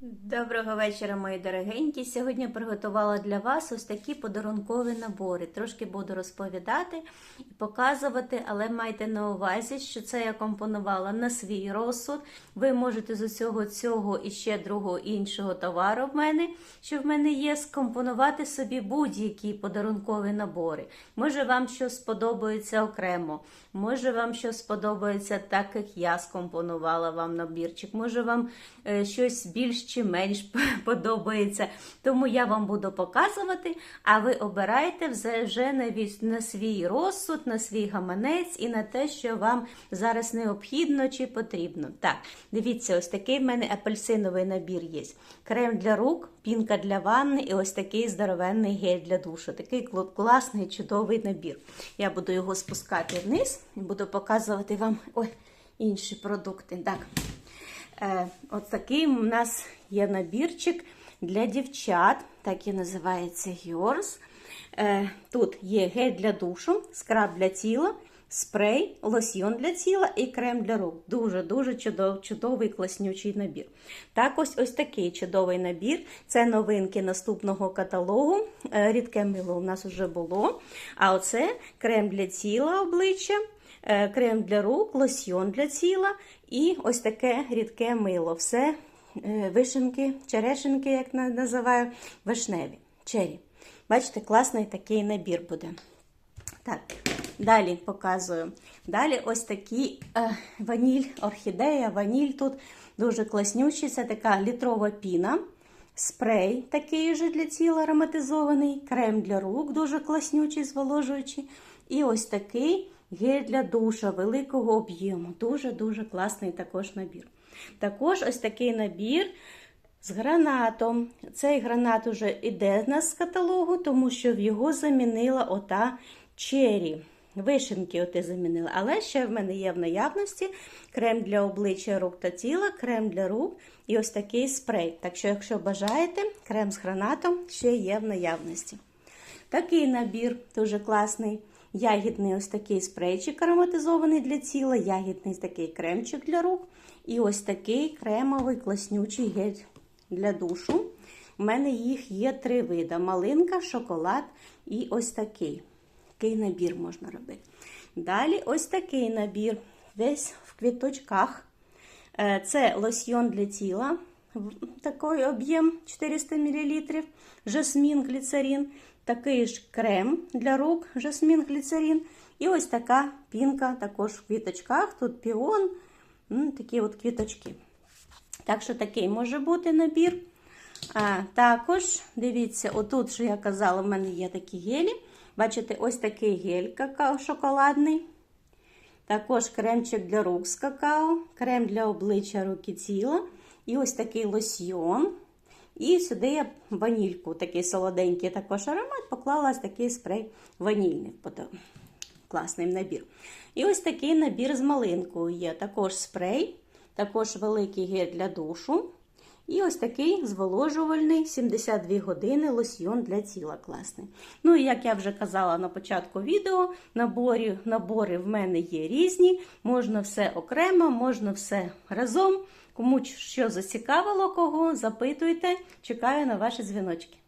Доброго вечора, мої дорогенькі. Сьогодні приготувала для вас ось такі подарункові набори. Трошки буду розповідати і показувати, але майте на увазі, що це я компонувала на свій розсуд. Ви можете з усього цього і ще другого іншого товару в мене, що в мене є, скомпонувати собі будь-які подарункові набори. Може, вам щось сподобається окремо, може вам щось сподобається так, як я скомпонувала вам набірчик, може вам е, щось більш чи менш подобається. Тому я вам буду показувати, а ви обирайте вже, на, свій розсуд, на свій гаманець і на те, що вам зараз необхідно чи потрібно. Так, дивіться, ось такий в мене апельсиновий набір є. Крем для рук, пінка для ванни і ось такий здоровенний гель для душу. Такий кл- класний, чудовий набір. Я буду його спускати вниз і буду показувати вам ой, інші продукти. Так. Е, От такий у нас є набірчик для дівчат, так і називається Yours. Е, Тут є гель для душу, скраб для тіла, спрей, лосьйон для тіла і крем для рук. Дуже-дуже чудов, чудовий класнючий набір. Так, ось ось такий чудовий набір. Це новинки наступного каталогу. Е, Рідке мило у нас вже було. А оце крем для тіла обличчя крем для рук, лосьйон для тіла і ось таке рідке мило. Все е, вишенки, черешенки, як називаю, вишневі. Чері. Бачите, класний такий набір буде. Так, далі показую. Далі ось такий е, ваніль, орхідея, ваніль тут дуже класнючий. Це така літрова піна. Спрей такий же для тіла ароматизований, крем для рук, дуже класнючий, зволожуючий. І ось такий гель для душа великого об'єму. Дуже-дуже класний також набір. Також ось такий набір з гранатом. Цей гранат уже йде в нас з каталогу, тому що в його замінила ота чері. Вишенки оти замінила. Але ще в мене є в наявності крем для обличчя, рук та тіла, крем для рук і ось такий спрей. Так що, якщо бажаєте, крем з гранатом ще є в наявності. Такий набір дуже класний. Ягідний ось такий спрейчик ароматизований для тіла, ягідний такий кремчик для рук. І ось такий кремовий класнючий гель для душу. У мене їх є три види: малинка, шоколад і ось такий. Такий набір можна робити. Далі ось такий набір, весь в квіточках. Е, Це лосьйон для тіла, такий об'єм 400 мл, жасмін, гліцерин, такий ж крем для рук, жасмін, гліцерин. І ось така пінка також в квіточках. Тут піон, такі от квіточки. Так що такий може бути набір. А, також, дивіться, отут, що я казала, в мене є такі гелі. Бачите, ось такий гель какао шоколадний. Також кремчик для рук з какао, крем для обличчя рук і тіла. І ось такий лосьйон. І сюди я ванільку, такий солоденький також аромат, поклала ось такий спрей ванільний. Класний набір. І ось такий набір з малинкою є. Також спрей, також великий гель для душу. І ось такий зволожувальний 72 години лосьйон для тіла класний. Ну і як я вже казала на початку відео, набори, набори в мене є різні. Можна все окремо, можна все разом. Кому що зацікавило кого, запитуйте. Чекаю на ваші дзвіночки.